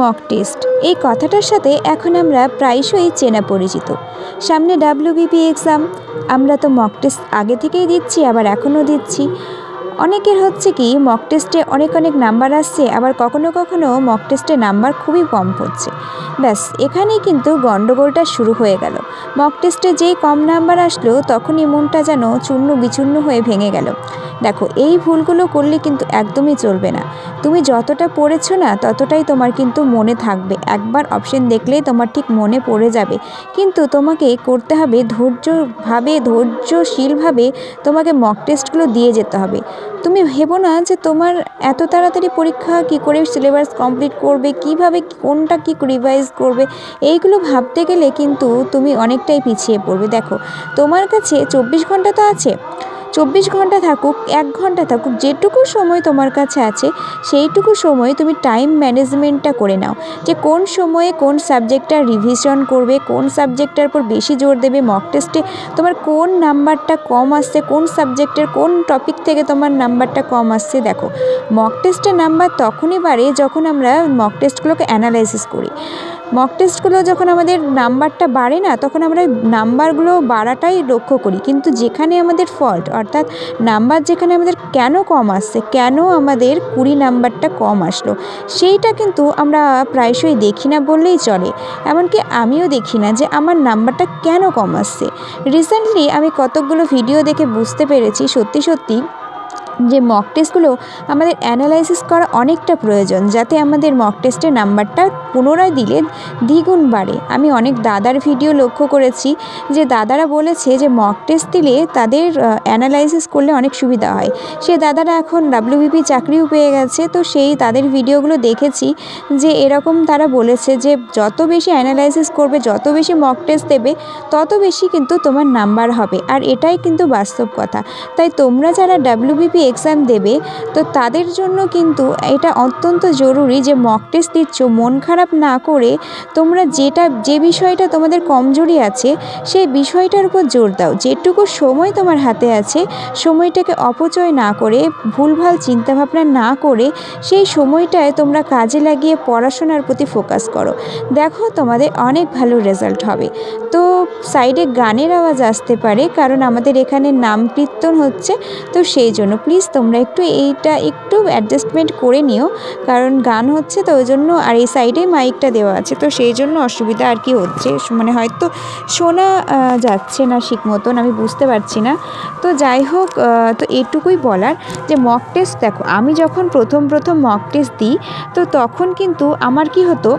Mock test. এই কথাটার সাথে এখন আমরা প্রায়শই চেনা পরিচিত। সামনে ডাব্লিউবিপি এক্সাম, আমরা তো মক টেস্ট আগে থেকেই দিচ্ছি, আবার এখনও দিচ্ছি। অনেকের হচ্ছে কি মক টেস্টে অনেক অনেক নাম্বার আসছে, আবার কখনো কখনো মক টেস্টে নাম্বার খুবই কম পড়ছে। ব্যাস, এখানেই কিন্তু গণ্ডগোলটা শুরু হয়ে গেল। মক টেস্টে যেই কম নাম্বার আসলো, তখনই মনটা যেন চূর্ণ বিচূর্ণ হয়ে ভেঙে গেল। দেখো, এই ভুলগুলো করলে কিন্তু একদমই চলবে না। তুমি যতটা পড়েছো না, ততটাই তোমার কিন্তু মনে থাকবে। একবার অপশন দেখলেই তোমার ঠিক মনে পড়ে যাবে। কিন্তু তোমাকে করতে হবে ধৈর্যভাবে, ধৈর্যশীলভাবে তোমাকে মক টেস্টগুলো দিয়ে যেতে হবে। তুমি ভেবো না যে তোমার এত তাড়াতাড়ি পরীক্ষা কি করে সিলেবাস কমপ্লিট করবে, কীভাবে কোনটা কি রিভাইজ করবে, এইগুলো ভাবতে গেলে কিন্তু তুমি অনেকটাই পিছিয়ে পড়বে। দেখো, তোমার কাছে চব্বিশ ঘণ্টা তো আছে চব্বিশ ঘণ্টা থাকুক, এক ঘণ্টা থাকুক, যেটুকু সময় তোমার কাছে আছে, সেইটুকু সময় তুমি টাইম ম্যানেজমেন্টটা করে নাও। যে কোন সময়ে কোন সাবজেক্টটা রিভিশন করবে, কোন সাবজেক্টটার উপর বেশি জোর দেবে মক টেস্টে তোমার কোন নাম্বারটা কম আসছে, কোন সাবজেক্টের কোন টপিক থেকে তোমার নাম্বারটা কম আসছে, দেখো। মক টেস্টের নাম্বার তখনই বাড়ে যখন আমরা মক টেস্টগুলোকে অ্যানালাইসিস করি। মক টেস্টগুলো যখন আমাদের নাম্বারটা বাড়ে না, তখন আমরা নাম্বারগুলো বাড়াটাই লক্ষ্য করি। কিন্তু যেখানে আমাদের ফল্ট অর্থাৎ নাম্বার যেখানে আমাদের কেন কম আসছে, কেন আমাদের কুড়ি নাম্বারটা কম আসলো, সেইটা কিন্তু আমরা প্রায়শই দেখি না বললেই চলে। এমনকি আমিও দেখি না যে আমার নাম্বারটা কেন কম আসছে। রিসেন্টলি আমি কতকগুলো ভিডিও দেখে বুঝতে পেরেছি, সত্যি সত্যি যে মক টেস্টগুলো আমাদের অ্যানালাইসিস করা অনেকটা প্রয়োজন, যাতে আমাদের মক টেস্টের নাম্বারটা পুনরায় দিলে দ্বিগুণ বাড়ে। আমি অনেক দাদার ভিডিও লক্ষ্য করেছি, যে দাদারা বলেছে যে মক টেস্ট দিলে তাদের অ্যানালাইসিস করলে অনেক সুবিধা হয়। সে দাদারা এখন ডাব্লিউবিপি চাকরিও পেয়ে গেছে, তো সেই তাদের ভিডিওগুলো দেখেছি, যে এরকম তারা বলেছে যে যত বেশি অ্যানালাইসিস করবে, যত বেশি মক টেস্ট দেবে, তত বেশি কিন্তু তোমার নাম্বার হবে। আর এটাই কিন্তু বাস্তব কথা। তাই তোমরা যারা ডাব্লিউবিপি এক্সাম দেবে, তো তাদের জন্য কিন্তু এটা অত্যন্ত জরুরি যে মক টেস্ট দিচ্ছ, মন খারাপ না করে তোমরা যেটা, যে বিষয়টা তোমাদের কমজোরি আছে, সেই বিষয়টার উপর জোর দাও। যেটুকু সময় তোমার হাতে আছে, সময়টাকে অপচয় না করে, ভুলভাল চিন্তাভাবনা না করে, সেই সময়টায় তোমরা কাজে লাগিয়ে পড়াশোনার প্রতি ফোকাস করো। দেখো তোমাদের অনেক ভালো রেজাল্ট হবে। তো সাইডে গানের আওয়াজ আসতে পারে, কারণ আমাদের এখানে নাম কীর্তন হচ্ছে, তো সেই জন্য প্লিজ তোমরা একটু এইটা একটু অ্যাডজাস্টমেন্ট করে নিও, কারণ গান হচ্ছে তো ওই জন্য আর এই সাইডে মাইকটা দেওয়া আছে, তো সেই জন্য অসুবিধা আর কি হচ্ছে। মানে হয়তো শোনা যাচ্ছে না ঠিক মতন, আমি বুঝতে পারছি না। তো যাই হোক তো এটুকুই বলার যে মক টেস্ট দেখো, আমি যখন প্রথম প্রথম মক টেস্ট দিই, তো তখন কিন্তু আমার কি হতো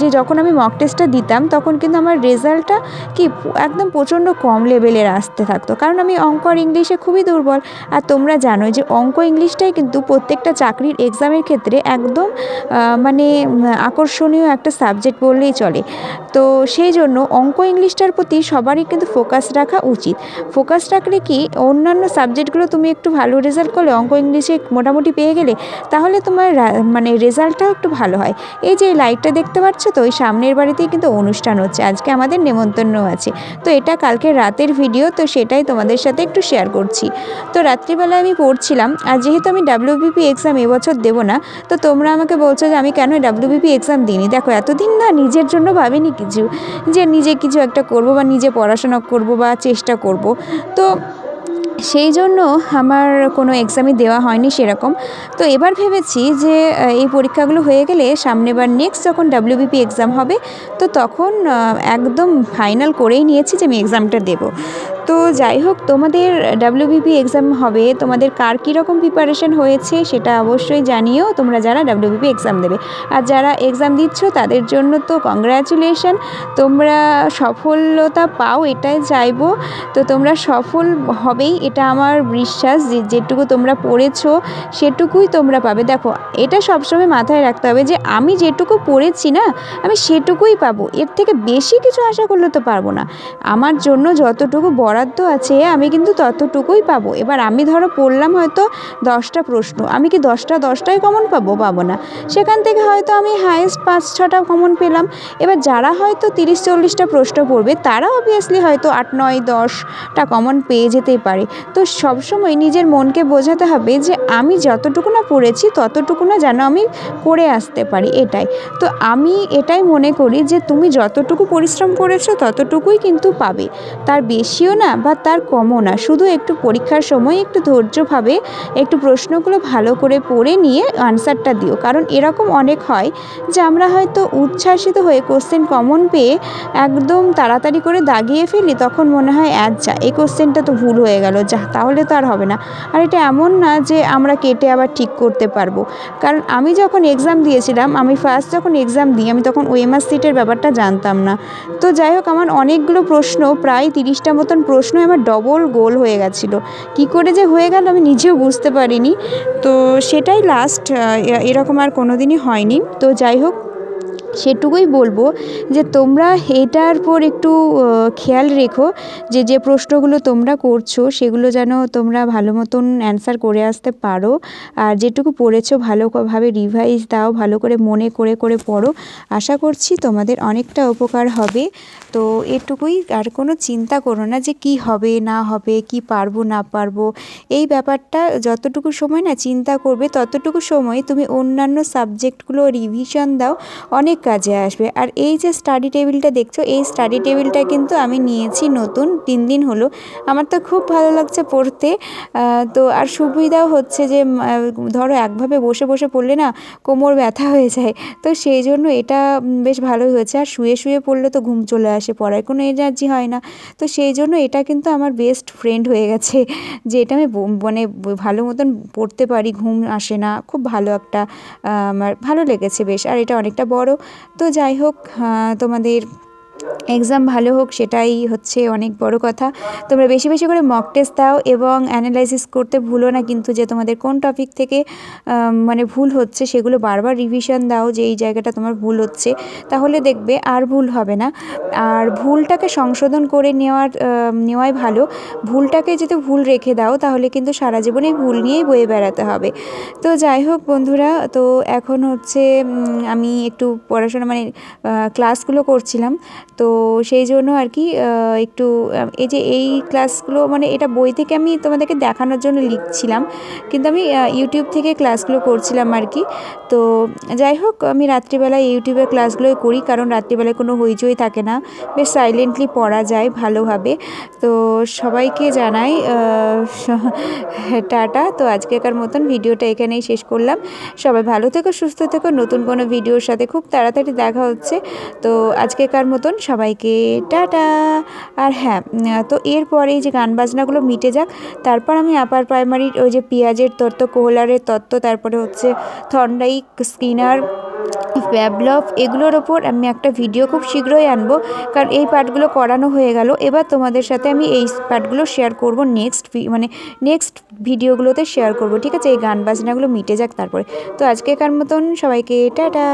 যে যখন আমি মক টেস্টটা দিতাম, তখন কিন্তু আমার রেজাল্টটা কি একদম প্রচণ্ড কম লেভেলের আসতে থাকতো। কারণ আমি অঙ্ক আর ইংলিশে খুবই দুর্বল। আর তোমরা জানো যে অঙ্ক ইংলিশটাই কিন্তু প্রত্যেকটা চাকরির এক্সামের ক্ষেত্রে একদম মানে আকর্ষণীয় একটা সাবজেক্ট বললেই চলে। তো সেই জন্য অঙ্ক ইংলিশটার প্রতি সবারই কিন্তু ফোকাস রাখা উচিত। ফোকাস রাখলে কি অন্যান্য সাবজেক্টগুলো তুমি একটু ভালো রেজাল্ট করলে, অঙ্ক ইংলিশে মোটামুটি পেয়ে গেলে, তাহলে তোমার মানে রেজাল্টটাও একটু ভালো হয়। এই যে লাইটটা দেখতে পাচ্ছ তো, ওই সামনের বাড়িতেই কিন্তু অনুষ্ঠান হচ্ছে। আজকে আমাদের নেমন্তন্ন আছে। তো এটা কালকে রাতের ভিডিও তো সেটাই তোমাদের সাথে একটু শেয়ার করছি। তো রাত্রিবেলা আমি পড়ছিলাম, আর যেহেতু আমি ডাব্লিউবিপি এক্সাম এবছর দেবো না। তো তোমরা আমাকে বলছো যে আমি কেন ডাব্লিউবিপি এক্সাম দিইনি? দেখো, এতদিন না নিজের জন্য ভাবিনি কিছু, যে নিজে কিছু একটা করব বা নিজে পড়াশোনা করব বা চেষ্টা করব। তো সেই জন্য আমার কোনো এক্সামই দেওয়া হয়নি সেরকম। তো এবার ভেবেছি যে এই পরীক্ষাগুলো হয়ে গেলে সামনেবার নেক্সট যখন ডাব্লিউবিপি এক্সাম হবে, তো তখন একদম ফাইনাল করেই নিয়েছি যে আমি এক্সামটা দেবো। তো যাই হোক, তোমাদের ডাব্লিউবিপি এক্সাম হবে, তোমাদের কার কীরকম প্রিপারেশন হয়েছে সেটা অবশ্যই জানিও, তোমরা যারা ডাব্লিউবিপি এক্সাম দেবে। আর যারা এক্সাম দিচ্ছ, তাদের জন্য তো কংগ্র্যাচুলেশন তোমরা সফলতা পাও, এটাই চাইব। তো তোমরা সফল হবেই, এটা আমার বিশ্বাস, যে যেটুকু তোমরা পড়েছো, সেটুকুই তোমরা পাবে। দেখো, এটা সবসময় মাথায় রাখতে হবে যে আমি যেটুকু পড়েছি না, আমি সেটুকুই পাবো। এর থেকে বেশি কিছু আশা করলে তো পারব না। আমার জন্য যতটুকু বড় বরাদ্দ আছে, আমি কিন্তু ততটুকুই পাবো। এবার আমি ধরো পড়লাম হয়তো দশটা প্রশ্ন, আমি কি দশটা দশটাই কমন পাবো? পাবো না। সেখান থেকে হয়তো আমি হায়েস্ট পাঁচ ছটা কমন পেলাম। এবার যারা হয়তো তিরিশ চল্লিশটা প্রশ্ন পড়বে, তারা অবভিয়াসলি হয়তো আট, নয়, দশটা কমন পেয়ে যেতেই পারে। তো সবসময় নিজের মনকে বোঝাতে হবে যে আমি যতটুকু না পড়েছি, ততটুকু না যেন আমি করে আসতে পারি, এটাই। তো আমি এটাই মনে করি যে তুমি যতটুকু পরিশ্রম করেছ, ততটুকুই কিন্তু পাবে। তার বেশিও না বা তার কমও না। শুধু একটু পরীক্ষার সময় একটু ধৈর্যভাবে একটু প্রশ্নগুলো ভালো করে পড়ে নিয়ে আনসারটা দিও। কারণ এরকম অনেক হয় যে আমরা হয়তো উচ্ছ্বাসিত হয়ে কোশ্চেন কমন পেয়ে একদম তাড়াতাড়ি করে দাগিয়ে ফেলি, তখন মনে হয় আচ্ছা এই কোশ্চেনটা তো ভুল হয়ে গেল, যা, তাহলে তো আর হবে না। আর এটা এমন না যে আমরা কেটে আবার ঠিক করতে পারব। কারণ আমি যখন এক্সাম দিয়েছিলাম, আমি ফার্স্ট যখন এক্সাম দিই, আমি তখন ওএমআর সিটের ব্যাপারটা জানতাম না। তো যাই হোক, আমার অনেকগুলো প্রশ্ন, প্রায় তিরিশটা মতন প্রশ্ন আমার ডবল গোল হয়ে গেছিল। কী করে যে হয়ে গেল আমি নিজেও বুঝতে পারিনি। তো সেটাই লাস্ট এরকম আর কোনো দিনই হয়নি। তো যাই হোক সেটুকুই বলব যে তোমরা এটার পর একটু খেয়াল রেখো যে যে প্রশ্নগুলো তোমরা করছ সেগুলো যেন তোমরা ভালো মতন অ্যান্সার করে আসতে পারো। আর যেটুকু পড়েছো ভালোভাবে রিভাইজ দাও, ভালো করে মনে করে করে পড়ো। আশা করছি তোমাদের অনেকটা উপকার হবে। তো এটুকুই আর কোনো চিন্তা করো না যে, কি হবে, না হবে, কি পারব, না পারব। এই ব্যাপারটা যতটুকু সময় না চিন্তা করবে, ততটুকু সময় তুমি অন্যান্য সাবজেক্টগুলো রিভিশন দাও। অনেক কাজে আসবে। আর এই যে স্টাডি টেবিলটা দেখছ, এই স্টাডি টেবিলটা কিন্তু আমি নিয়েছি নতুন, তিন দিন হলো। আমার তো খুব ভালো লাগছে পড়তে। তো আর সুবিধাও হচ্ছে যে ধরো একভাবে বসে বসে পড়লে না কোমর ব্যথা হয়ে যায়। তো সেই জন্য এটা বেশ ভালোই হয়েছে। আর শুয়ে শুয়ে পড়লে তো ঘুম চলে আসে পড়ায় কোনো এনার্জি হয় না। তো সেই জন্য এটা কিন্তু আমার বেস্ট ফ্রেন্ড হয়ে গেছে, যে এটা আমি মানে ভালো মতন পড়তে পারি, ঘুম আসে না। খুব ভালো একটা আমার, ভালো লেগেছে বেশ। আর এটা অনেকটা বড়। তো যাই হোক তোমাদের এক্সাম ভালো হোক, সেটাই হচ্ছে অনেক বড় কথা। তোমরা বেশি বেশি করে মক টেস্ট দাও এবং অ্যানালাইসিস করতে ভুলো না কিন্তু যে তোমাদের কোন টপিক থেকে মানে ভুল হচ্ছে সেগুলো বারবার রিভিশন দাও যে এই জায়গাটা তোমার ভুল হচ্ছে, তাহলে দেখবে আর ভুল হবে না। আর ভুলটাকে সংশোধন করে নেওয়ার নেওয়াই ভালো। ভুলটাকে যদি ভুল রেখে দাও তাহলে কিন্তু সারা জীবনে ভুল নিয়েই বয়ে বেড়াতে হবে। তো যাই হোক বন্ধুরা, তো এখন হচ্ছে আমি একটু পড়াশোনা মানে ক্লাসগুলো করছিলাম। তো সেই জন্য আর কি একটু এই যে এই ক্লাসগুলো মানে এটা বই থেকে আমি তোমাদেরকে দেখানোর জন্য লিখছিলাম, কিন্তু আমি ইউটিউব থেকে ক্লাসগুলো করছিলাম আর কি। তো যাই হোক, আমি রাত্রিবেলায় ইউটিউবের ক্লাসগুলোই করি, কারণ রাত্রিবেলায় কোনো হইচই থাকে না। বেশ সাইলেন্টলি পড়া যায় ভালোভাবে। তো সবাইকে জানাই টাটা। তো আজকেকার মতন ভিডিওটা এখানেই শেষ করলাম। সবাই ভালো থেকো, সুস্থ থেকো। নতুন কোনো ভিডিওর সাথে খুব তাড়াতাড়ি দেখা হচ্ছে। তো আজকেকার মতন সবাইকে টাটা। আর হ্যাঁ তো এরপরে যে গান বাজনাগুলো মিটে যাক, তারপর আমি আপার প্রাইমারির ওই যে পেঁয়াজের তত্ত্ব, কোহলারের তত্ত্ব, তারপরে হচ্ছে থন্ডাইক স্কিনার প্যাবলভ এগুলোর ওপর আমি একটা ভিডিও খুব শীঘ্রই আনব, কারণ এই পার্টগুলো করানো হয়ে গেল। এবার তোমাদের সাথে আমি এই পার্টগুলো শেয়ার করব নেক্সট মানে নেক্সট ভিডিওগুলোতে শেয়ার করব, ঠিক আছে? এই গান বাজনাগুলো মিটে যাক তারপরে। তো আজকেকার মতন সবাইকে টাটা।